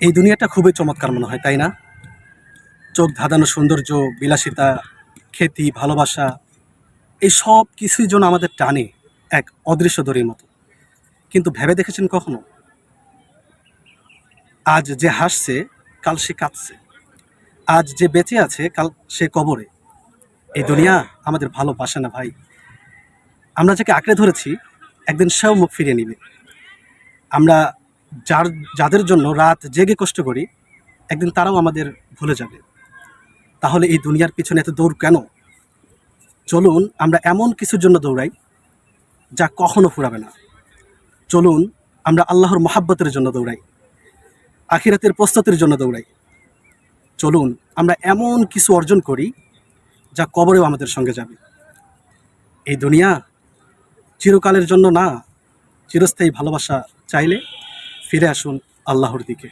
এই দুনিয়াটা খুবই চমৎকার মনে হয়, তাই না? চোখ ধাঁধানো সৌন্দর্য, বিলাসিতা, খ্যাতি, ভালোবাসা, এই সব কিছুই যেন আমাদের টানে এক অদৃশ্য দড়ির মতো। কিন্তু ভেবে দেখেছেন কখনো? আজ যে হাসছে, কাল সে কাঁদছে। আজ যে বেঁচে আছে, কাল সে কবরে। এই দুনিয়া আমাদের ভালোবাসে না ভাই। আমরা যাকে আঁকড়ে ধরেছি, একদিন সেও মুখ ফিরিয়ে নিবে। আমরা যার, যাদের জন্য রাত জেগে কষ্ট করি, একদিন তারাও আমাদের ভুলে যাবে। তাহলে এই দুনিয়ার পিছনে এত দৌড় কেন? চলুন, আমরা এমন কিছুর জন্য দৌড়াই, যা কখনো ফুরাবে না। চলুন, আমরা আল্লাহর মহাব্বতের জন্য দৌড়াই, আখিরাতের প্রস্তুতির জন্য দৌড়াই। চলুন, আমরা এমন কিছু অর্জন করি, যা কবরেও আমাদের সঙ্গে যাবে। এই দুনিয়া চিরকালের জন্য না, চিরস্থায়ী ভালোবাসা চাইলে ফিরে আসুন আল্লাহর দিকে।